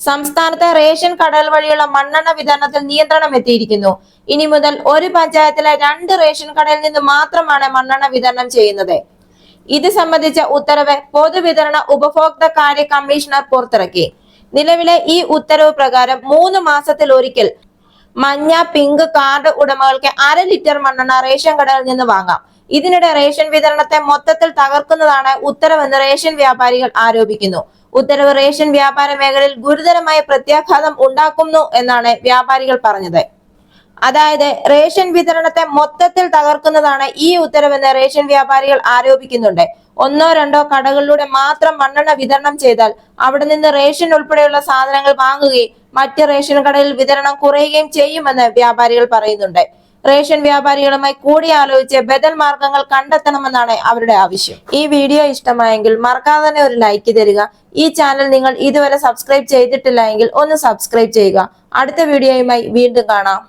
സംസ്ഥാനത്തെ റേഷൻ കടകൾ വഴിയുള്ള മണ്ണെണ്ണ വിതരണത്തിൽ നിയന്ത്രണം എത്തിയിരിക്കുന്നു. ഇനി മുതൽ ഒരു പഞ്ചായത്തിലെ രണ്ട് റേഷൻ കടയിൽ നിന്ന് മാത്രമാണ് മണ്ണെണ്ണ വിതരണം ചെയ്യുന്നത്. ഇത് സംബന്ധിച്ച ഉത്തരവ് പൊതുവിതരണ ഉപഭോക്തൃ കാര്യ കമ്മീഷണർ പുറത്തിറക്കി. നിലവിലെ ഈ ഉത്തരവ് പ്രകാരം മൂന്ന് മാസത്തിൽ ഒരിക്കൽ മഞ്ഞ പിങ്ക് കാർഡ് ഉടമകൾക്ക് അര ലിറ്റർ മണ്ണെണ്ണ റേഷൻ കടകളിൽ നിന്ന് വാങ്ങാം. ഇതിനിടെ റേഷൻ വിതരണത്തെ മൊത്തത്തിൽ തകർക്കുന്നതാണ് ഉത്തരവെന്ന് റേഷൻ വ്യാപാരികൾ ആരോപിക്കുന്നു. ഉത്തരവ് റേഷൻ വ്യാപാര മേഖലയിൽ ഗുരുതരമായ പ്രത്യാഘാതം ഉണ്ടാക്കുന്നു എന്നാണ് വ്യാപാരികൾ പറഞ്ഞത്. അതായത് റേഷൻ വിതരണത്തെ മൊത്തത്തിൽ തകർക്കുന്നതാണ് ഈ ഉത്തരവെന്ന് റേഷൻ വ്യാപാരികൾ ആരോപിക്കുന്നുണ്ട്. ഒന്നോ രണ്ടോ കടകളിലൂടെ മാത്രം മണ്ണെണ്ണ വിതരണം ചെയ്താൽ അവിടെ നിന്ന് റേഷൻ ഉൾപ്പെടെയുള്ള സാധനങ്ങൾ വാങ്ങുകയും മറ്റ് റേഷൻ കടയിൽ വിതരണം കുറയുകയും ചെയ്യുമെന്ന് വ്യാപാരികൾ പറയുന്നുണ്ട്. റേഷൻ വ്യാപാരികളുമായി കൂടിയാലോചിച്ച് ബദൽ മാർഗങ്ങൾ കണ്ടെത്തണമെന്നാണ് അവരുടെ ആവശ്യം. ഈ വീഡിയോ ഇഷ്ടമായെങ്കിൽ മറക്കാതെ തന്നെ ഒരു ലൈക്ക് തരിക. ഈ ചാനൽ നിങ്ങൾ ഇതുവരെ സബ്സ്ക്രൈബ് ചെയ്തിട്ടില്ല ഒന്ന് സബ്സ്ക്രൈബ് ചെയ്യുക. അടുത്ത വീഡിയോയുമായി വീണ്ടും കാണാം.